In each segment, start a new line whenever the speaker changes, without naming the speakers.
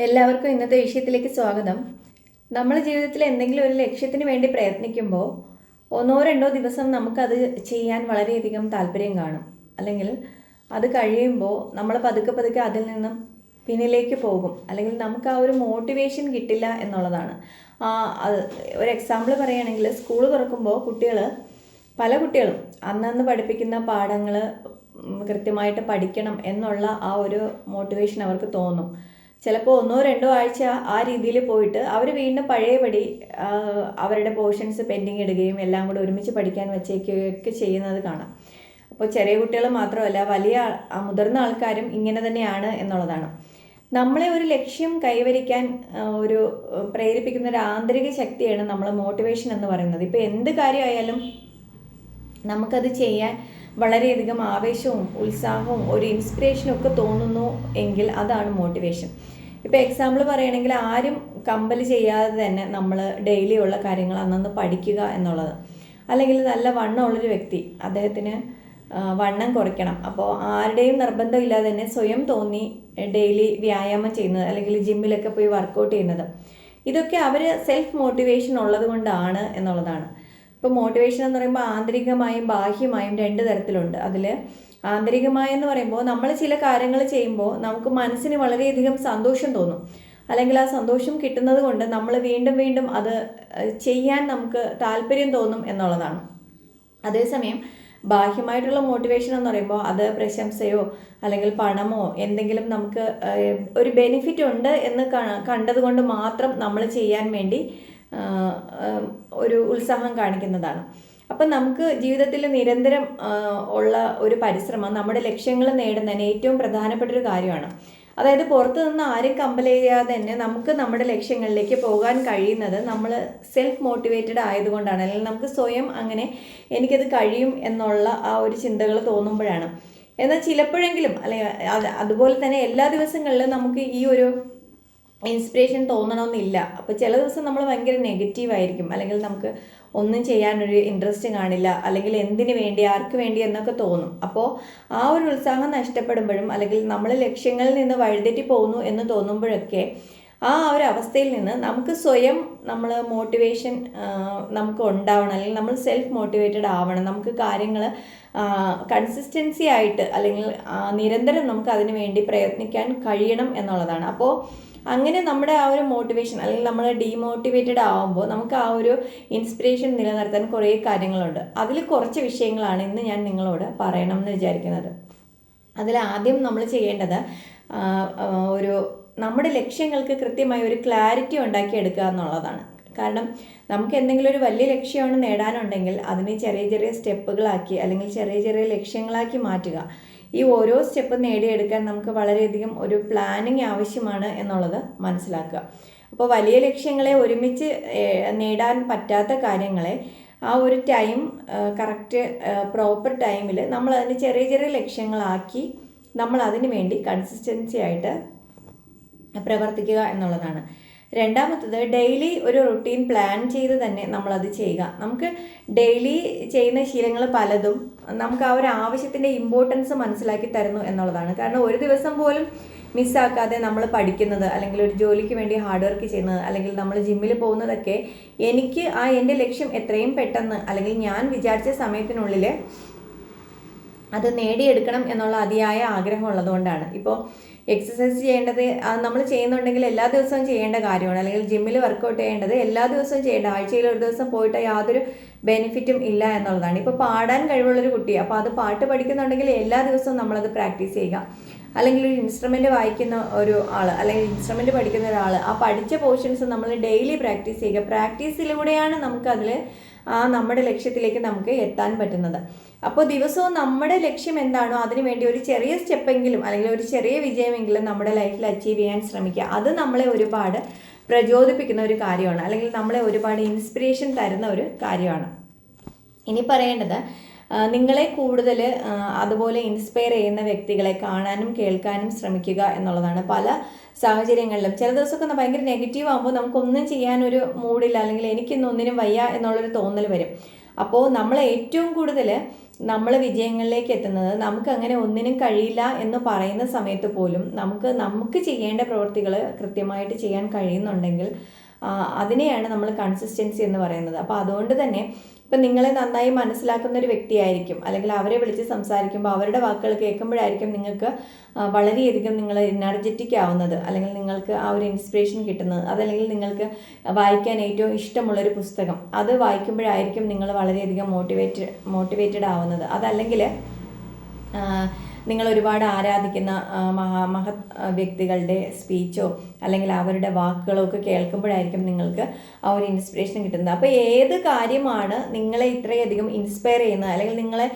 എല്ലാവർക്കും ഇന്നത്തെ വിഷയത്തിലേക്ക് സ്വാഗതം. നമ്മുടെ ജീവിതത്തിൽ എന്തെങ്കിലും ഒരു ലക്ഷ്യത്തിന് വേണ്ടി പ്രയത്നിക്കുമ്പോൾ ഒന്നോ രണ്ടോ ദിവസം നമുക്കത് ചെയ്യാൻ വളരെയധികം താല്പര്യം കാണും. അല്ലെങ്കിൽ അത് കഴിയുമ്പോൾ നമ്മൾ പതുക്കെ പതുക്കെ അതിൽ നിന്നും പിന്നിലേക്ക് പോകും. അല്ലെങ്കിൽ നമുക്ക് ആ ഒരു മോട്ടിവേഷൻ കിട്ടില്ല എന്നുള്ളതാണ്. ആ, ഒരു എക്സാമ്പിൾ പറയുകയാണെങ്കിൽ സ്കൂൾ തുറക്കുമ്പോൾ കുട്ടികൾ പല കുട്ടികളും അന്നന്ന് പഠിപ്പിക്കുന്ന പാഠങ്ങൾ കൃത്യമായിട്ട് പഠിക്കണം എന്നുള്ള ആ ഒരു മോട്ടിവേഷൻ അവർക്ക് തോന്നും. ചിലപ്പോൾ ഒന്നോ രണ്ടോ ആഴ്ച ആ രീതിയിൽ പോയിട്ട് അവർ വീണ്ടും പഴയപടി അവരുടെ പോർഷൻസ് പെൻഡിങ് ഇടുകയും എല്ലാം കൂടെ ഒരുമിച്ച് പഠിക്കാൻ വെച്ചേക്കൊക്കെ ചെയ്യുന്നത് കാണാം. അപ്പോൾ ചെറിയ കുട്ടികൾ മാത്രമല്ല വലിയ മുതിർന്ന ആൾക്കാരും ഇങ്ങനെ തന്നെയാണ് എന്നുള്ളതാണ്. നമ്മളെ ഒരു ലക്ഷ്യം കൈവരിക്കാൻ ഒരു പ്രേരിപ്പിക്കുന്ന ഒരു ആന്തരിക ശക്തിയാണ് നമ്മൾ മോട്ടിവേഷൻ എന്ന് പറയുന്നത്. ഇപ്പോൾ എന്ത് കാര്യമായാലും നമുക്കത് ചെയ്യാൻ വളരെയധികം ആവേശവും ഉത്സാഹവും ഒരു ഇൻസ്പിറേഷനും ഒക്കെ തോന്നുന്നു എങ്കിൽ അതാണ് മോട്ടിവേഷൻ ഇപ്പോൾ എക്സാമ്പിൾ പറയുകയാണെങ്കിൽ ആരും കമ്പൽ ചെയ്യാതെ തന്നെ നമ്മൾ ഡെയിലി ഉള്ള കാര്യങ്ങൾ അന്നന്ന് പഠിക്കുക എന്നുള്ളത്. അല്ലെങ്കിൽ നല്ല വണ്ണം വണ്ണമുള്ളൊരു വ്യക്തി അദ്ദേഹത്തിന് വണ്ണം കുറയ്ക്കണം. അപ്പോൾ ആരുടെയും നിർബന്ധമില്ലാതെ തന്നെ സ്വയം തോന്നി ഡെയിലി വ്യായാമം ചെയ്യുന്നത് അല്ലെങ്കിൽ ജിമ്മിലൊക്കെ പോയി വർക്കൗട്ട് ചെയ്യുന്നത്. ഇതൊക്കെ അവർ സെൽഫ് മോട്ടിവേഷൻ ഉള്ളത് കൊണ്ടാണ് എന്നുള്ളതാണ്. ഇപ്പോൾ മോട്ടിവേഷൻ എന്ന് പറയുമ്പോൾ ആന്തരികമായും ബാഹ്യമായും രണ്ട് തരത്തിലുണ്ട്. അതിൽ ആന്തരികമായെന്ന് പറയുമ്പോൾ നമ്മൾ ചില കാര്യങ്ങൾ ചെയ്യുമ്പോൾ നമുക്ക് മനസ്സിന് വളരെയധികം സന്തോഷം തോന്നും. അല്ലെങ്കിൽ ആ സന്തോഷം കിട്ടുന്നത് കൊണ്ട് നമ്മൾ വീണ്ടും വീണ്ടും അത് ചെയ്യാൻ നമുക്ക് താല്പര്യം തോന്നും എന്നുള്ളതാണ്. അതേസമയം ബാഹ്യമായിട്ടുള്ള മോട്ടിവേഷൻ എന്ന് പറയുമ്പോൾ അത് പ്രശംസയോ അല്ലെങ്കിൽ പണമോ എന്തെങ്കിലും നമുക്ക് ഒരു ബെനിഫിറ്റ് ഉണ്ട് എന്ന് കണ്ടതുകൊണ്ട് മാത്രം നമ്മൾ ചെയ്യാൻ വേണ്ടി ഒരു ഉത്സാഹം കാണിക്കുന്നതാണ്. അപ്പം നമുക്ക് ജീവിതത്തിൽ നിരന്തരം ഉള്ള ഒരു പരിശ്രമം നമ്മുടെ ലക്ഷ്യങ്ങൾ നേടുന്നതിന് ഏറ്റവും പ്രധാനപ്പെട്ട ഒരു കാര്യമാണ്. അതായത് പുറത്തു നിന്ന് ആരും കമ്പൽ ചെയ്യാതെ തന്നെ നമുക്ക് നമ്മുടെ ലക്ഷ്യങ്ങളിലേക്ക് പോകാൻ കഴിയുന്നത് നമ്മൾ സെൽഫ് മോട്ടിവേറ്റഡ് ആയതുകൊണ്ടാണ്. അല്ലെങ്കിൽ നമുക്ക് സ്വയം അങ്ങനെ എനിക്കത് കഴിയും എന്നുള്ള ആ ഒരു ചിന്തകൾ തോന്നുമ്പോഴാണ്. എന്നാൽ ചിലപ്പോഴെങ്കിലും അല്ലെങ്കിൽ അത് അതുപോലെ തന്നെ എല്ലാ ദിവസങ്ങളിലും നമുക്ക് ഈ ഒരു ഇൻസ്പിറേഷൻ തോന്നണമെന്നില്ല. അപ്പോൾ ചില ദിവസം നമ്മൾ ഭയങ്കര നെഗറ്റീവ് ആയിരിക്കും. അല്ലെങ്കിൽ നമുക്ക് ഒന്നും ചെയ്യാനൊരു ഇൻട്രസ്റ്റ് കാണില്ല. അല്ലെങ്കിൽ എന്തിനു വേണ്ടി ആർക്ക് വേണ്ടി എന്നൊക്കെ തോന്നും. അപ്പോൾ ആ ഒരു ഉത്സാഹം നഷ്ടപ്പെടുമ്പോഴും അല്ലെങ്കിൽ നമ്മൾ ലക്ഷ്യങ്ങളിൽ നിന്ന് വഴിതെറ്റി പോകുന്നു എന്ന് തോന്നുമ്പോഴൊക്കെ ആ ഒരു അവസ്ഥയിൽ നിന്ന് നമുക്ക് സ്വയം നമ്മൾ മോട്ടിവേഷൻ നമുക്ക് ഉണ്ടാവണം. അല്ലെങ്കിൽ നമ്മൾ സെൽഫ് മോട്ടിവേറ്റഡ് ആവണം. നമുക്ക് കാര്യങ്ങൾ കൺസിസ്റ്റൻസി ആയിട്ട് അല്ലെങ്കിൽ നിരന്തരം നമുക്ക് അതിനു വേണ്ടി പ്രയത്നിക്കാൻ കഴിയണം എന്നുള്ളതാണ്. അപ്പോൾ അങ്ങനെ നമ്മുടെ ആ ഒരു മോട്ടിവേഷൻ അല്ലെങ്കിൽ നമ്മൾ ഡീമോട്ടിവേറ്റഡ് ആവുമ്പോൾ നമുക്ക് ആ ഒരു ഇൻസ്പിറേഷൻ നിലനിർത്താൻ കുറേ കാര്യങ്ങളുണ്ട്. അതിൽ കുറച്ച് വിഷയങ്ങളാണ് ഇന്ന് ഞാൻ നിങ്ങളോട് പറയണം എന്ന് വിചാരിക്കുന്നത്. അതിൽ ആദ്യം നമ്മൾ ചെയ്യേണ്ടത് ഒരു നമ്മുടെ ലക്ഷ്യങ്ങൾക്ക് കൃത്യമായി ഒരു ക്ലാരിറ്റി ഉണ്ടാക്കിയെടുക്കുക എന്നുള്ളതാണ്. കാരണം നമുക്ക് എന്തെങ്കിലും ഒരു വലിയ ലക്ഷ്യമാണ് നേടാനുണ്ടെങ്കിൽ അതിനെ ചെറിയ ചെറിയ സ്റ്റെപ്പുകളാക്കി അല്ലെങ്കിൽ ചെറിയ ചെറിയ ലക്ഷ്യങ്ങളാക്കി മാറ്റുക. ഈ ഓരോ സ്റ്റെപ്പ് നേടിയെടുക്കാൻ നമുക്ക് വളരെയധികം ഒരു പ്ലാനിങ് ആവശ്യമാണ് എന്നുള്ളത് മനസ്സിലാക്കുക. അപ്പോൾ വലിയ ലക്ഷ്യങ്ങളെ ഒരുമിച്ച് നേടാൻ പറ്റാത്ത കാര്യങ്ങളെ ആ ഒരു ടൈം കറക്റ്റ് പ്രോപ്പർ ടൈമിൽ നമ്മൾ അതിന് ചെറിയ ചെറിയ ലക്ഷ്യങ്ങളാക്കി നമ്മൾ അതിന് വേണ്ടി കൺസിസ്റ്റൻസി ആയിട്ട് പ്രവർത്തിക്കുക എന്നുള്ളതാണ്. രണ്ടാമത്തത് ഡെയിലി ഒരു റുട്ടീൻ പ്ലാൻ ചെയ്ത് തന്നെ നമ്മളത് ചെയ്യുക. നമുക്ക് ഡെയിലി ചെയ്യുന്ന ശീലങ്ങൾ പലതും നമുക്ക് ആ ഒരു ആവശ്യത്തിന്റെ ഇമ്പോർട്ടൻസ് മനസ്സിലാക്കി തരുന്നു എന്നുള്ളതാണ്. കാരണം ഒരു ദിവസം പോലും മിസ്സാക്കാതെ നമ്മൾ പഠിക്കുന്നത് അല്ലെങ്കിൽ ഒരു ജോലിക്ക് വേണ്ടി ഹാർഡ് വർക്ക് ചെയ്യുന്നത് അല്ലെങ്കിൽ നമ്മൾ ജിമ്മിൽ പോകുന്നതൊക്കെ എനിക്ക് ആ എന്റെ ലക്ഷ്യം എത്രയും പെട്ടെന്ന് അല്ലെങ്കിൽ ഞാൻ വിചാരിച്ച സമയത്തിനുള്ളിൽ അത് നേടിയെടുക്കണം എന്നുള്ള അതിയായ ആഗ്രഹം ഉള്ളതുകൊണ്ടാണ്. ഇപ്പോൾ എക്സസൈസ് ചെയ്യേണ്ടത് നമ്മൾ ചെയ്യുന്നുണ്ടെങ്കിൽ എല്ലാ ദിവസവും ചെയ്യേണ്ട കാര്യമാണ്. അല്ലെങ്കിൽ ജിമ്മിൽ വർക്കൗട്ട് ചെയ്യേണ്ടത് എല്ലാ ദിവസവും ചെയ്യേണ്ട. ആഴ്ചയിൽ ഒരു ദിവസം പോയിട്ട് യാതൊരു ബെനിഫിറ്റും ഇല്ല എന്നുള്ളതാണ്. ഇപ്പോൾ പാടാൻ കഴിവുള്ളൊരു കുട്ടി അപ്പോൾ അത് പാട്ട് പഠിക്കുന്നുണ്ടെങ്കിൽ എല്ലാ ദിവസവും നമ്മളത് പ്രാക്ടീസ് ചെയ്യുക. അല്ലെങ്കിൽ ഒരു ഇൻസ്ട്രുമെന്റ് വായിക്കുന്ന ഒരു ആൾ അല്ലെങ്കിൽ ഇൻസ്ട്രുമെന്റ് പഠിക്കുന്ന ഒരാൾ ആ പഠിച്ച പോർഷൻസ് നമ്മൾ ഡെയിലി പ്രാക്ടീസ് ചെയ്യുക. പ്രാക്ടീസിലൂടെയാണ് നമുക്കതിൽ ആ നമ്മുടെ ലക്ഷ്യത്തിലേക്ക് നമുക്ക് എത്താൻ പറ്റുന്നത്. അപ്പോൾ ദിവസവും നമ്മുടെ ലക്ഷ്യം എന്താണോ അതിനുവേണ്ടി ഒരു ചെറിയ സ്റ്റെപ്പെങ്കിലും അല്ലെങ്കിൽ ഒരു ചെറിയ വിജയമെങ്കിലും നമ്മുടെ ലൈഫിൽ അച്ചീവ് ചെയ്യാൻ ശ്രമിക്കുക. അത് നമ്മളെ ഒരുപാട് പ്രചോദിപ്പിക്കുന്ന ഒരു കാര്യമാണ്. അല്ലെങ്കിൽ നമ്മളെ ഒരുപാട് ഇൻസ്പിറേഷൻ തരുന്ന ഒരു കാര്യമാണ്. ഇനി പറയേണ്ടത് നിങ്ങളെ കൂടുതൽ അതുപോലെ ഇൻസ്പയർ ചെയ്യുന്ന വ്യക്തികളെ കാണാനും കേൾക്കാനും ശ്രമിക്കുക എന്നുള്ളതാണ്. പല സാഹചര്യങ്ങളിലും ചില ദിവസമൊക്കെ ഒന്ന് ഭയങ്കര നെഗറ്റീവ് ആകുമ്പോൾ നമുക്കൊന്നും ചെയ്യാനൊരു മൂഡില്ല അല്ലെങ്കിൽ എനിക്കിന്ന് ഒന്നിനും വയ്യ എന്നുള്ളൊരു തോന്നൽ വരും. അപ്പോൾ നമ്മൾ ഏറ്റവും കൂടുതൽ നമ്മൾ വിജയങ്ങളിലേക്ക് എത്തുന്നത് നമുക്ക് അങ്ങനെ ഒന്നിനും കഴിയില്ല എന്ന് പറയുന്ന സമയത്ത് പോലും നമുക്ക് നമുക്ക് ചെയ്യേണ്ട പ്രവൃത്തികൾ കൃത്യമായിട്ട് ചെയ്യാൻ കഴിയുന്നുണ്ടെങ്കിൽ അതിനെയാണ് നമ്മൾ കൺസിസ്റ്റൻസി എന്ന് പറയുന്നത്. അപ്പോൾ അതുകൊണ്ട് തന്നെ ഇപ്പം നിങ്ങളെ നന്നായി മനസ്സിലാക്കുന്ന ഒരു വ്യക്തിയായിരിക്കും. അല്ലെങ്കിൽ അവരെ വിളിച്ച് സംസാരിക്കുമ്പോൾ അവരുടെ വാക്കുകൾ കേൾക്കുമ്പോഴായിരിക്കും നിങ്ങൾക്ക് വളരെയധികം നിങ്ങൾ എനർജറ്റിക് ആവുന്നത്. അല്ലെങ്കിൽ നിങ്ങൾക്ക് ആ ഒരു ഇൻസ്പിറേഷൻ കിട്ടുന്നത്. അതല്ലെങ്കിൽ നിങ്ങൾക്ക് വായിക്കാൻ ഏറ്റവും ഇഷ്ടമുള്ളൊരു പുസ്തകം. അത് വായിക്കുമ്പോഴായിരിക്കും നിങ്ങൾ വളരെയധികം മോട്ടിവേറ്റ് മോട്ടിവേറ്റഡ് ആവുന്നത്. അതല്ലെങ്കിൽ നിങ്ങൾ ഒരുപാട് ആരാധിക്കുന്ന മഹാ മഹത് വ്യക്തികളുടെ സ്പീച്ചോ അല്ലെങ്കിൽ അവരുടെ വാക്കുകളോ ഒക്കെ കേൾക്കുമ്പോഴായിരിക്കും നിങ്ങൾക്ക് ആ ഒരു ഇൻസ്പിറേഷൻ കിട്ടുന്നത്. അപ്പോൾ ഏത് കാര്യമാണ് നിങ്ങളെ ഇത്രയധികം ഇൻസ്പയർ ചെയ്യുന്നത്? അല്ലെങ്കിൽ നിങ്ങളെ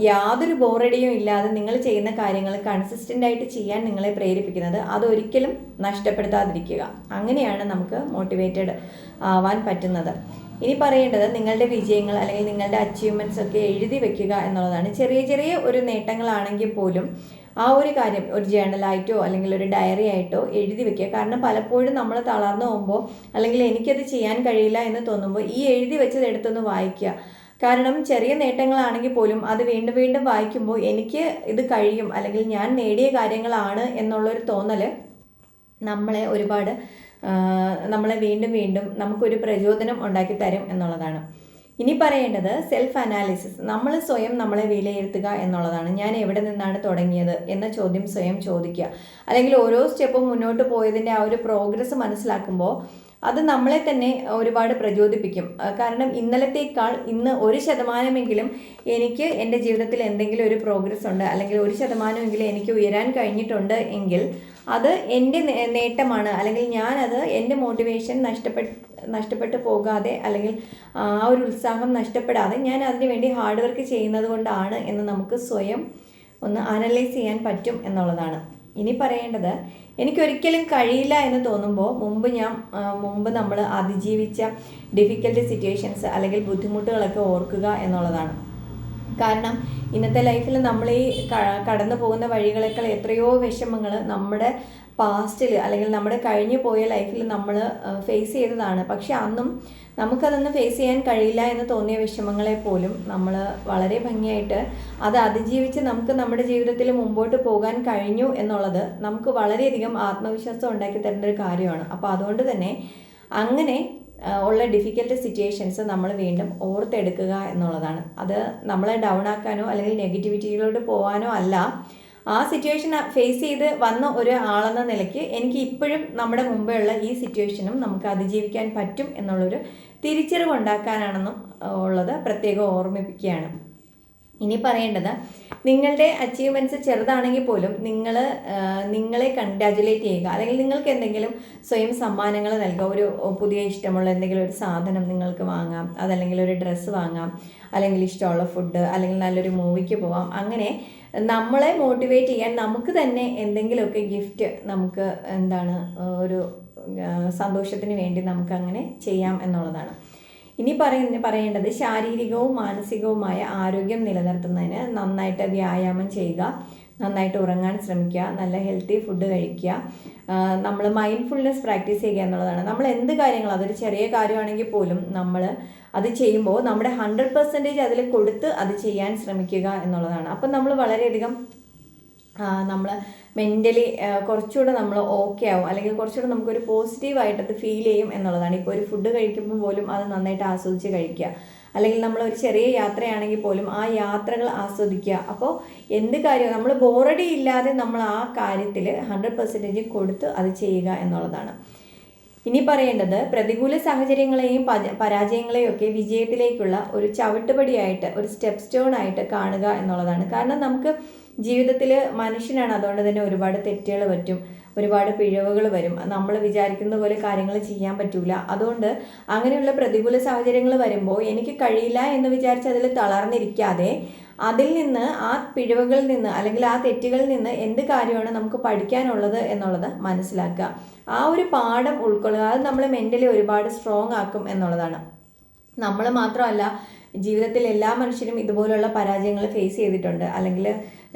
യാതൊരു ബോറടിയും ഇല്ലാതെ നിങ്ങൾ ചെയ്യുന്ന കാര്യങ്ങൾ കൺസിസ്റ്റന്റ് ആയിട്ട് ചെയ്യാൻ നിങ്ങളെ പ്രേരിപ്പിക്കുന്നത് അതൊരിക്കലും നഷ്ടപ്പെടുത്താതിരിക്കുക. അങ്ങനെയാണ് നമുക്ക് മോട്ടിവേറ്റഡ് ആവാൻ പറ്റുന്നത്. ഇനി പറയേണ്ടത് നിങ്ങളുടെ വിജയങ്ങൾ അല്ലെങ്കിൽ നിങ്ങളുടെ അച്ചീവ്മെന്റ്സ് ഒക്കെ എഴുതി വെക്കുക എന്നുള്ളതാണ്. ചെറിയ ചെറിയ ഒരു നേട്ടങ്ങളാണെങ്കിൽ പോലും ആ ഒരു കാര്യം ഒരു ജേണലായിട്ടോ അല്ലെങ്കിൽ ഒരു ഡയറി ആയിട്ടോ എഴുതി വെക്കുക. കാരണം പലപ്പോഴും നമ്മൾ തളർന്നു പോകുമ്പോൾ അല്ലെങ്കിൽ എനിക്കത് ചെയ്യാൻ കഴിയില്ല എന്ന് തോന്നുമ്പോൾ ഈ എഴുതി വെച്ചത് എടുത്തൊന്ന് വായിക്കുക. കാരണം ചെറിയ നേട്ടങ്ങളാണെങ്കിൽ പോലും അത് വീണ്ടും വീണ്ടും വായിക്കുമ്പോൾ എനിക്ക് ഇത് കഴിയും അല്ലെങ്കിൽ ഞാൻ നേടിയ കാര്യങ്ങളാണ് എന്നുള്ളൊരു തോന്നൽ നമ്മളെ ഒരുപാട് നമ്മളെ വീണ്ടും വീണ്ടും നമുക്കൊരു പ്രചോദനം ഉണ്ടാക്കി തരും എന്നുള്ളതാണ്. ഇനി പറയേണ്ടത് സെൽഫ് അനാലിസിസ് നമ്മൾ സ്വയം നമ്മളെ വിലയിരുത്തുക എന്നുള്ളതാണ്. ഞാൻ എവിടെ നിന്നാണ് തുടങ്ങിയത് എന്ന ചോദ്യം സ്വയം ചോദിക്കുക. അല്ലെങ്കിൽ ഓരോ സ്റ്റെപ്പും മുന്നോട്ട് പോയതിന്റെ ആ ഒരു പ്രോഗ്രസ് മനസ്സിലാക്കുമ്പോൾ അത് നമ്മളെ തന്നെ ഒരുപാട് പ്രചോദിപ്പിക്കും. കാരണം ഇന്നലത്തേക്കാൾ ഇന്ന് ഒരു ശതമാനമെങ്കിലും എനിക്ക് എന്റെ ജീവിതത്തിൽ എന്തെങ്കിലും ഒരു പ്രോഗ്രസ് ഉണ്ട്. അല്ലെങ്കിൽ ഒരു ശതമാനമെങ്കിലും എനിക്ക് ഉയരാൻ കഴിഞ്ഞിട്ടുണ്ട് എങ്കിൽ അത് എന്റെ നേട്ടമാണ്. അല്ലെങ്കിൽ ഞാനത് എന്റെ മോട്ടിവേഷൻ നഷ്ടപ്പെട്ട് നഷ്ടപ്പെട്ടു പോകാതെ അല്ലെങ്കിൽ ആ ഒരു ഉത്സാഹം നഷ്ടപ്പെടാതെ ഞാൻ അതിന് വേണ്ടി ഹാർഡ് വർക്ക് ചെയ്യുന്നത് കൊണ്ടാണ് എന്ന് നമുക്ക് സ്വയം ഒന്ന് അനലൈസ് ചെയ്യാൻ പറ്റും എന്നുള്ളതാണ്. ഇനി പറയേണ്ടത് എനിക്കൊരിക്കലും കഴിയില്ല എന്ന് തോന്നുമ്പോൾ മുമ്പ് ഞാൻ മുമ്പ് നമ്മൾ അതിജീവിച്ച ഡിഫിക്കൽട്ട് സിറ്റുവേഷൻസ് അല്ലെങ്കിൽ ബുദ്ധിമുട്ടുകളൊക്കെ ഓർക്കുക എന്നുള്ളതാണ്. കാരണം ഇന്നത്തെ ലൈഫിൽ നമ്മൾ ഈ കടന്നു പോകുന്ന വഴികളേക്കാൾ എത്രയോ വിഷമങ്ങൾ നമ്മുടെ പാസ്റ്റിൽ അല്ലെങ്കിൽ നമ്മുടെ കഴിഞ്ഞു പോയ ലൈഫിൽ നമ്മൾ ഫേസ് ചെയ്തതാണ്. പക്ഷെ അന്നും നമുക്കതൊന്നും ഫേസ് ചെയ്യാൻ കഴിയില്ല എന്ന് തോന്നിയ വിഷമങ്ങളെ പോലും നമ്മൾ വളരെ ഭംഗിയായിട്ട് അത് അതിജീവിച്ച് നമുക്ക് നമ്മുടെ ജീവിതത്തിൽ മുമ്പോട്ട് പോകാൻ കഴിഞ്ഞു എന്നുള്ളത് നമുക്ക് വളരെയധികം ആത്മവിശ്വാസം ഉണ്ടാക്കി തരേണ്ട ഒരു കാര്യമാണ്. അപ്പോൾ അതുകൊണ്ട് തന്നെ അങ്ങനെ ഉള്ള ഡിഫിക്കൽട്ട് സിറ്റുവേഷൻസ് നമ്മൾ വീണ്ടും ഓർത്തെടുക്കുക എന്നുള്ളതാണ്. അത് നമ്മളെ ഡൗൺ ആക്കാനോ അല്ലെങ്കിൽ നെഗറ്റിവിറ്റിയിലോട്ട് പോകാനോ അല്ല. ആ സിറ്റുവേഷൻ ഫേസ് ചെയ്ത് വന്ന ഒരു ആളെന്ന നിലയ്ക്ക് എനിക്ക് ഇപ്പോഴും നമ്മുടെ മുമ്പേ ഉള്ള ഈ സിറ്റുവേഷനും നമുക്ക് അതിജീവിക്കാൻ പറ്റും എന്നുള്ളൊരു തിരിച്ചറിവ് ഉണ്ടാക്കാനാണെന്നും ഉള്ളത് പ്രത്യേകം ഓർമ്മിപ്പിക്കുകയാണ്. ഇനി പറയേണ്ടത് നിങ്ങളുടെ അച്ചീവ്മെന്റ്സ് ചെറുതാണെങ്കിൽ പോലും നിങ്ങൾ നിങ്ങളെ കൺഗ്രാജുലേറ്റ് ചെയ്യുക. അല്ലെങ്കിൽ നിങ്ങൾക്ക് എന്തെങ്കിലും സ്വയം സമ്മാനങ്ങൾ നൽകുക. ഒരു പുതിയ ഇഷ്ടമുള്ള എന്തെങ്കിലും ഒരു സാധനം നിങ്ങൾക്ക് വാങ്ങാം. അതല്ലെങ്കിൽ ഒരു ഡ്രസ്സ് വാങ്ങാം. അല്ലെങ്കിൽ ഇഷ്ടമുള്ള ഫുഡ് അല്ലെങ്കിൽ നല്ലൊരു മൂവിക്ക് പോവാം. അങ്ങനെ നമ്മളെ മോട്ടിവേറ്റ് ചെയ്യാൻ നമുക്ക് തന്നെ എന്തെങ്കിലുമൊക്കെ ഗിഫ്റ്റ് നമുക്ക് എന്താണ് ഒരു സന്തോഷത്തിന് വേണ്ടി നമുക്ക് അങ്ങനെ ചെയ്യാം എന്നുള്ളതാണ്. ഇനി പറയുന്ന പറയേണ്ടത് ശാരീരികവും മാനസികവുമായ ആരോഗ്യം നിലനിർത്തുന്നതിന് നന്നായിട്ട് വ്യായാമം ചെയ്യുക നന്നായിട്ട് ഉറങ്ങാൻ ശ്രമിക്കുക നല്ല ഹെൽത്തി ഫുഡ് കഴിക്കുക. നമ്മൾ മൈൻഡ്ഫുൾനെസ് പ്രാക്ടീസ് ചെയ്യുക എന്നുള്ളതാണ്. നമ്മൾ എന്ത് കാര്യങ്ങൾ അതൊരു ചെറിയ കാര്യമാണെങ്കിൽ പോലും നമ്മൾ അത് ചെയ്യുമ്പോൾ നമ്മുടെ ഹൺഡ്രഡ് പെർസെന്റേജ് അതിൽ കൊടുത്ത് അത് ചെയ്യാൻ ശ്രമിക്കുക എന്നുള്ളതാണ്. അപ്പം നമ്മൾ വളരെയധികം നമ്മൾ മെന്റലി കുറച്ചുകൂടെ നമ്മൾ ഓക്കെ ആവും. അല്ലെങ്കിൽ കുറച്ചുകൂടെ നമുക്കൊരു പോസിറ്റീവായിട്ട് അത് ഫീൽ ചെയ്യും എന്നുള്ളതാണ്. ഇപ്പോൾ ഒരു ഫുഡ് കഴിക്കുമ്പോൾ പോലും അത് നന്നായിട്ട് ആസ്വദിച്ച് കഴിക്കുക. അല്ലെങ്കിൽ നമ്മൾ ഒരു ചെറിയ യാത്രയാണെങ്കിൽ പോലും ആ യാത്രകൾ ആസ്വദിക്കുക. അപ്പോൾ എന്ത് കാര്യവും നമ്മൾ ബോറടി ഇല്ലാതെ നമ്മൾ ആ കാര്യത്തിൽ ഹൺഡ്രഡ് പെർസെന്റേജ് കൊടുത്ത് അത് ചെയ്യുക എന്നുള്ളതാണ്. ഇനി പറയേണ്ടത് പ്രതികൂല സാഹചര്യങ്ങളെയും പരാജയങ്ങളെയും ഒക്കെ വിജയത്തിലേക്കുള്ള ഒരു ചവിട്ടുപടിയായിട്ട് ഒരു സ്റ്റെപ്പ് സ്റ്റോൺ ആയിട്ട് കാണുക എന്നുള്ളതാണ്. കാരണം നമുക്ക് ജീവിതത്തിൽ മനുഷ്യനാണ് അതുകൊണ്ട് തന്നെ ഒരുപാട് തെറ്റുകൾ പറ്റും ഒരുപാട് പിഴവുകൾ വരും. നമ്മൾ വിചാരിക്കുന്ന പോലെ കാര്യങ്ങൾ ചെയ്യാൻ പറ്റൂല. അതുകൊണ്ട് അങ്ങനെയുള്ള പ്രതികൂല സാഹചര്യങ്ങൾ വരുമ്പോൾ എനിക്ക് കഴിയില്ല എന്ന് വിചാരിച്ച് അതിൽ തളർന്നിരിക്കാതെ അതിൽ നിന്ന് ആ പിഴവുകളിൽ നിന്ന് അല്ലെങ്കിൽ ആ തെറ്റുകളിൽ നിന്ന് എന്ത് കാര്യമാണ് നമുക്ക് പഠിക്കാനുള്ളത് എന്നുള്ളത് മനസ്സിലാക്കുക. ആ ഒരു പാഠം ഉൾക്കൊള്ളുക. അത് നമ്മളെ മെന്റലി ഒരുപാട് സ്ട്രോങ് ആക്കും എന്നുള്ളതാണ്. നമ്മൾ മാത്രമല്ല ജീവിതത്തിൽ എല്ലാ മനുഷ്യരും ഇതുപോലുള്ള പരാജയങ്ങൾ ഫേസ് ചെയ്തിട്ടുണ്ട്. അല്ലെങ്കിൽ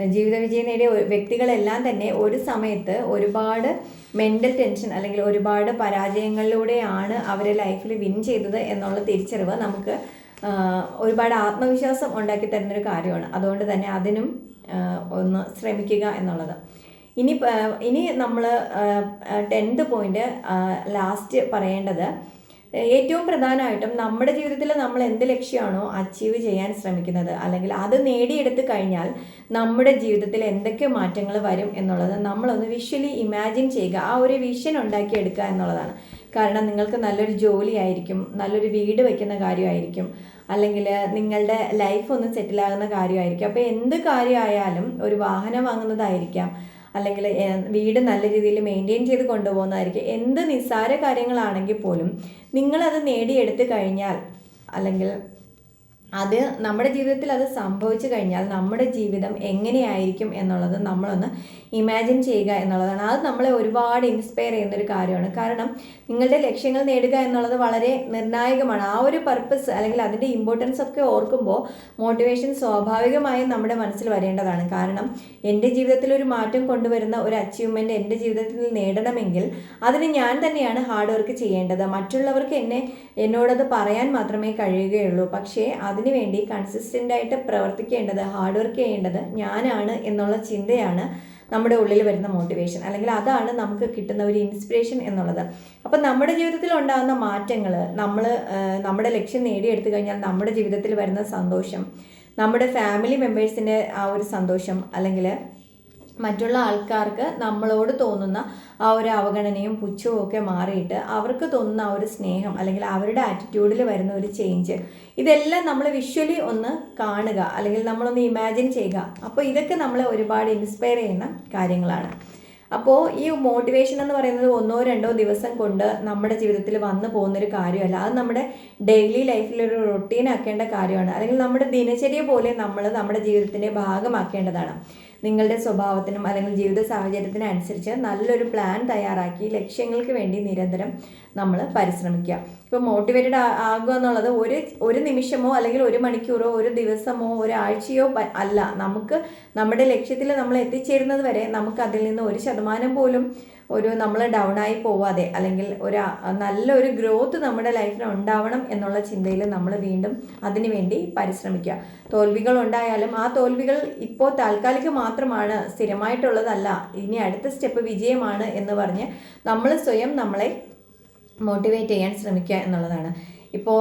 ജീവിത വിജയം നേടിയ വ്യക്തികളെല്ലാം തന്നെ ഒരു സമയത്ത് ഒരുപാട് മെന്റൽ ടെൻഷൻ അല്ലെങ്കിൽ ഒരുപാട് പരാജയങ്ങളിലൂടെയാണ് അവരെ ലൈഫിൽ വിൻ ചെയ്തത് എന്നുള്ള തിരിച്ചറിവ് നമുക്ക് ഒരുപാട് ആത്മവിശ്വാസം ഉണ്ടാക്കി തരുന്നൊരു കാര്യമാണ്. അതുകൊണ്ട് തന്നെ അതിനും ഒന്ന് ശ്രമിക്കുക എന്നുള്ളത്. ഇനി ഇനി നമ്മൾ ടെൻത്ത് പോയിന്റ് ലാസ്റ്റ് പറയേണ്ടത് ഏറ്റവും പ്രധാനമായിട്ടും നമ്മുടെ ജീവിതത്തിൽ നമ്മൾ എന്ത് ലക്ഷ്യമാണോ അച്ചീവ് ചെയ്യാൻ ശ്രമിക്കുന്നത്. അല്ലെങ്കിൽ അത് നേടിയെടുത്തു കഴിഞ്ഞാൽ നമ്മുടെ ജീവിതത്തിൽ എന്തൊക്കെ മാറ്റങ്ങൾ വരും എന്നുള്ളത് നമ്മളൊന്ന് വിഷ്വലി ഇമാജിൻ ചെയ്യുക. ആ ഒരു വിഷൻ ഉണ്ടാക്കിയെടുക്കുക എന്നുള്ളതാണ്. കാരണം നിങ്ങൾക്ക് നല്ലൊരു ജോലിയായിരിക്കും നല്ലൊരു വീട് വയ്ക്കുന്ന കാര്യമായിരിക്കും അല്ലെങ്കിൽ നിങ്ങളുടെ ലൈഫ് ഒന്ന് സെറ്റിലാകുന്ന കാര്യമായിരിക്കും. അപ്പോൾ എന്ത് കാര്യമായാലും ഒരു വാഹനം വാങ്ങുന്നതായിരിക്കാം അല്ലെങ്കിൽ വീട് നല്ല രീതിയിൽ മെയിന്റെയിൻ ചെയ്ത് കൊണ്ടുപോകുന്നതായിരിക്കും. എന്ത് നിസ്സാര കാര്യങ്ങളാണെങ്കിൽ പോലും നിങ്ങളത് നേടിയെടുത്ത് കഴിഞ്ഞാൽ അല്ലെങ്കിൽ അത് നമ്മുടെ ജീവിതത്തിൽ അത് സംഭവിച്ചു കഴിഞ്ഞാൽ നമ്മുടെ ജീവിതം എങ്ങനെയായിരിക്കും എന്നുള്ളത് നമ്മളൊന്ന് ഇമാജിൻ ചെയ്യുക എന്നുള്ളതാണ്. അത് നമ്മളെ ഒരുപാട് ഇൻസ്പയർ ചെയ്യുന്ന ഒരു കാര്യമാണ്. കാരണം നിങ്ങളുടെ ലക്ഷ്യങ്ങൾ നേടുക എന്നുള്ളത് വളരെ നിർണായകമാണ്. ആ ഒരു പർപ്പസ് അല്ലെങ്കിൽ അതിന്റെ ഇമ്പോർട്ടൻസ് ഒക്കെ ഓർക്കുമ്പോൾ മോട്ടിവേഷൻ സ്വാഭാവികമായും നമ്മുടെ മനസ്സിൽ വരേണ്ടതാണ്. കാരണം എന്റെ ജീവിതത്തിൽ ഒരു മാറ്റം കൊണ്ടുവരുന്ന ഒരു അച്ചീവ്മെന്റ് എന്റെ ജീവിതത്തിൽ നേടണമെങ്കിൽ അതിന് ഞാൻ തന്നെയാണ് ഹാർഡ് വർക്ക് ചെയ്യേണ്ടത്. മറ്റുള്ളവർക്ക് എന്നെ എന്നോടത് പറയാൻ മാത്രമേ കഴിയുകയുള്ളൂ. പക്ഷേ അതിനുവേണ്ടി കൺസിസ്റ്റന്റ് ആയിട്ട് പ്രവർത്തിക്കേണ്ടത് ഹാർഡ് വർക്ക് ചെയ്യേണ്ടത് ഞാനാണ് എന്നുള്ള ചിന്തയാണ് നമ്മുടെ ഉള്ളിൽ വരുന്ന മോട്ടിവേഷൻ അല്ലെങ്കിൽ അതാണ് നമുക്ക് കിട്ടുന്ന ഒരു ഇൻസ്പിറേഷൻ എന്നുള്ളത്. അപ്പം നമ്മുടെ ജീവിതത്തിൽ ഉണ്ടാകുന്ന മാറ്റങ്ങൾ നമ്മൾ നമ്മുടെ ലക്ഷ്യം നേടിയെടുത്തു കഴിഞ്ഞാൽ നമ്മുടെ ജീവിതത്തിൽ വരുന്ന സന്തോഷം നമ്മുടെ ഫാമിലി മെമ്പേഴ്സിന്റെ ആ ഒരു സന്തോഷം അല്ലെങ്കിൽ മറ്റുള്ള ആൾക്കാർക്ക് നമ്മളോട് തോന്നുന്ന ആ ഒരു അവഗണനയും പുച്ഛവും ഒക്കെ മാറിയിട്ട് അവർക്ക് തോന്നുന്ന ആ ഒരു സ്നേഹം അല്ലെങ്കിൽ അവരുടെ ആറ്റിറ്റ്യൂഡിൽ വരുന്ന ഒരു ചേഞ്ച് ഇതെല്ലാം നമ്മൾ വിഷ്വലി ഒന്ന് കാണുക അല്ലെങ്കിൽ നമ്മളൊന്ന് ഇമാജിൻ ചെയ്യുക. അപ്പോൾ ഇതൊക്കെ നമ്മളെ ഒരുപാട് ഇൻസ്പയർ ചെയ്യുന്ന കാര്യങ്ങളാണ്. അപ്പോൾ ഈ മോട്ടിവേഷൻ എന്ന് പറയുന്നത് ഒന്നോ രണ്ടോ ദിവസം കൊണ്ട് നമ്മുടെ ജീവിതത്തിൽ വന്നു പോകുന്നൊരു കാര്യമല്ല. അത് നമ്മുടെ ഡെയിലി ലൈഫിലൊരു റൊട്ടീൻ ആക്കേണ്ട കാര്യമാണ്. അല്ലെങ്കിൽ നമ്മുടെ ദിനചര്യ പോലെ നമ്മൾ നമ്മുടെ ജീവിതത്തിന്റെ ഭാഗമാക്കേണ്ടതാണ്. നിങ്ങളുടെ സ്വഭാവത്തിനും അല്ലെങ്കിൽ ജീവിത സാഹചര്യത്തിനും അനുസരിച്ച് നല്ലൊരു പ്ലാൻ തയ്യാറാക്കി ലക്ഷ്യങ്ങൾക്ക് വേണ്ടി നിരന്തരം നമ്മൾ പരിശ്രമിക്കുക. ഇപ്പോൾ മോട്ടിവേറ്റഡ് ആകുക എന്നുള്ളത് ഒരു ഒരു നിമിഷമോ അല്ലെങ്കിൽ ഒരു മണിക്കൂറോ ഒരു ദിവസമോ ഒരാഴ്ചയോ അല്ല. നമുക്ക് നമ്മുടെ ലക്ഷ്യത്തിൽ നമ്മൾ എത്തിച്ചേരുന്നത് വരെ നമുക്ക് അതിൽ നിന്ന് ഒരു ശതമാനം പോലും ഒരു നമ്മൾ ഡൗൺ ആയി പോവാതെ അല്ലെങ്കിൽ ഒരു നല്ലൊരു ഗ്രോത്ത് നമ്മുടെ ലൈഫിൽ ഉണ്ടാവണം എന്നുള്ള ചിന്തയിൽ നമ്മൾ വീണ്ടും അതിനു വേണ്ടി പരിശ്രമിക്കുക. തോൽവികൾ ഉണ്ടായാലും ആ തോൽവികൾ ഇപ്പോൾ താൽക്കാലിക മാത്രമാണ് സ്ഥിരമായിട്ടുള്ളതല്ല. ഇനി അടുത്ത സ്റ്റെപ്പ് വിജയമാണ് എന്ന് പറഞ്ഞ് നമ്മൾ സ്വയം നമ്മളെ മോട്ടിവേറ്റ് ചെയ്യാൻ ശ്രമിക്കുക എന്നുള്ളതാണ്. ഇപ്പോൾ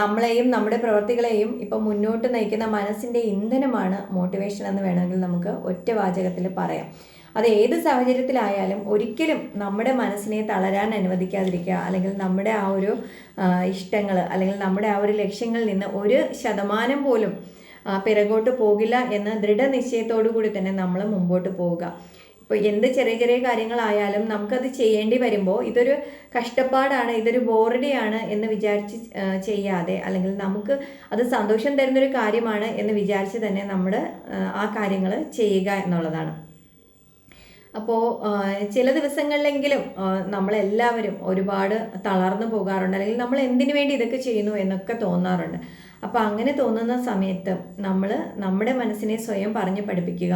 നമ്മളെയും നമ്മുടെ പ്രവർത്തികളെയും ഇപ്പോൾ മുന്നോട്ട് നയിക്കുന്ന മനസ്സിന്റെ ഇന്ധനമാണ് മോട്ടിവേഷൻ എന്ന് വേണമെങ്കിൽ നമുക്ക് ഒറ്റ വാചകത്തിൽ പറയാം. അത് ഏത് സാഹചര്യത്തിലായാലും ഒരിക്കലും നമ്മുടെ മനസ്സിനെ തളരാൻ അനുവദിക്കാതിരിക്കുക. അല്ലെങ്കിൽ നമ്മുടെ ആ ഒരു ഇഷ്ടങ്ങൾ അല്ലെങ്കിൽ നമ്മുടെ ആ ഒരു ലക്ഷ്യങ്ങളിൽ നിന്ന് ഒരു ശതമാനം പോലും പിറകോട്ട് പോകില്ല എന്ന ദൃഢനിശ്ചയത്തോടു കൂടി തന്നെ നമ്മൾ മുമ്പോട്ട് പോവുക. ഇപ്പോൾ എന്ത് ചെറിയ ചെറിയ കാര്യങ്ങളായാലും നമുക്കത് ചെയ്യേണ്ടി വരുമ്പോൾ ഇതൊരു കഷ്ടപ്പാടാണ് ഇതൊരു ബോറടിയാണ് എന്ന് വിചാരിച്ച് ചെയ്യാതെ അല്ലെങ്കിൽ നമുക്ക് അത് സന്തോഷം തരുന്നൊരു കാര്യമാണ് എന്ന് വിചാരിച്ച് തന്നെ നമ്മൾ ആ കാര്യങ്ങൾ ചെയ്യുക എന്നുള്ളതാണ്. അപ്പോൾ ചില ദിവസങ്ങളിലെങ്കിലും നമ്മളെല്ലാവരും ഒരുപാട് തളർന്നു പോകാറുണ്ട്. അല്ലെങ്കിൽ നമ്മൾ എന്തിനു വേണ്ടി ഇതൊക്കെ ചെയ്യുന്നു എന്നൊക്കെ തോന്നാറുണ്ട്. അപ്പോൾ അങ്ങനെ തോന്നുന്ന സമയത്ത് നമ്മൾ നമ്മുടെ മനസ്സിനെ സ്വയം പറഞ്ഞ് പഠിപ്പിക്കുക.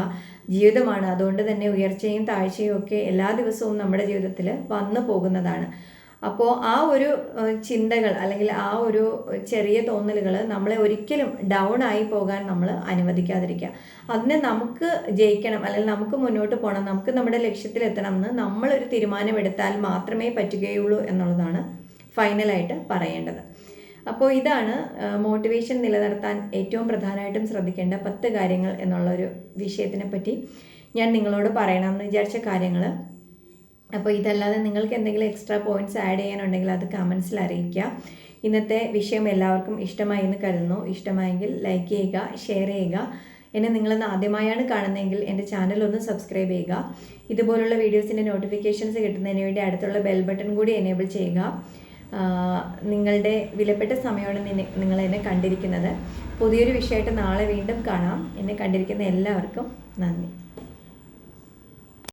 ജീവിതമാണ്. അതുകൊണ്ട് തന്നെ ഉയർച്ചയും താഴ്ചയും ഒക്കെ എല്ലാ ദിവസവും നമ്മുടെ ജീവിതത്തിൽ വന്നു പോകുന്നതാണ്. അപ്പോൾ ആ ഒരു ചിന്തകൾ അല്ലെങ്കിൽ ആ ഒരു ചെറിയ തോന്നലുകൾ നമ്മളെ ഒരിക്കലും ഡൗൺ ആയി പോകാൻ നമ്മൾ അനുവദിക്കാതിരിക്കുക. അതിനെ നമുക്ക് ജയിക്കണം അല്ലെങ്കിൽ നമുക്ക് മുന്നോട്ട് പോകണം നമുക്ക് നമ്മുടെ ലക്ഷ്യത്തിലെത്തണം എന്ന് നമ്മളൊരു തീരുമാനമെടുത്താൽ മാത്രമേ പറ്റുകയുള്ളൂ എന്നുള്ളതാണ് ഫൈനലായിട്ട് പറയേണ്ടത്. അപ്പോൾ ഇതാണ് മോട്ടിവേഷൻ നിലനിർത്താൻ ഏറ്റവും പ്രധാനമായിട്ടും ശ്രദ്ധിക്കേണ്ട പത്ത് കാര്യങ്ങൾ എന്നുള്ളൊരു വിഷയത്തിനെ പറ്റി ഞാൻ നിങ്ങളോട് പറയണമെന്ന് വിചാരിച്ച കാര്യങ്ങൾ അപ്പോൾ ഇതല്ലാതെ നിങ്ങൾക്ക് എന്തെങ്കിലും എക്സ്ട്രാ പോയിന്റ്സ് ആഡ് ചെയ്യാനുണ്ടെങ്കിൽ അത് കമൻസിൽ അറിയിക്കുക. ഇന്നത്തെ വിഷയം എല്ലാവർക്കും ഇഷ്ടമായി എന്ന് കരുതുന്നു. ഇഷ്ടമായെങ്കിൽ ലൈക്ക് ചെയ്യുക ഷെയർ ചെയ്യുക. എന്നെ നിങ്ങളിന്ന് ആദ്യമായാണ് കാണുന്നതെങ്കിൽ എന്റെ ചാനൽ ഒന്ന് സബ്സ്ക്രൈബ് ചെയ്യുക. ഇതുപോലുള്ള വീഡിയോസിന്റെ നോട്ടിഫിക്കേഷൻസ് കിട്ടുന്നതിന് വേണ്ടി അടുത്തുള്ള ബെൽ ബട്ടൺ കൂടി എനേബിൾ ചെയ്യുക. നിങ്ങളുടെ വിലപ്പെട്ട സമയമാണ് നിങ്ങൾ എന്നെ കണ്ടിരിക്കുന്നത്. പുതിയൊരു വിഷയമായിട്ട് നാളെ വീണ്ടും കാണാം. എന്നെ കണ്ടിരിക്കുന്ന എല്ലാവർക്കും നന്ദി.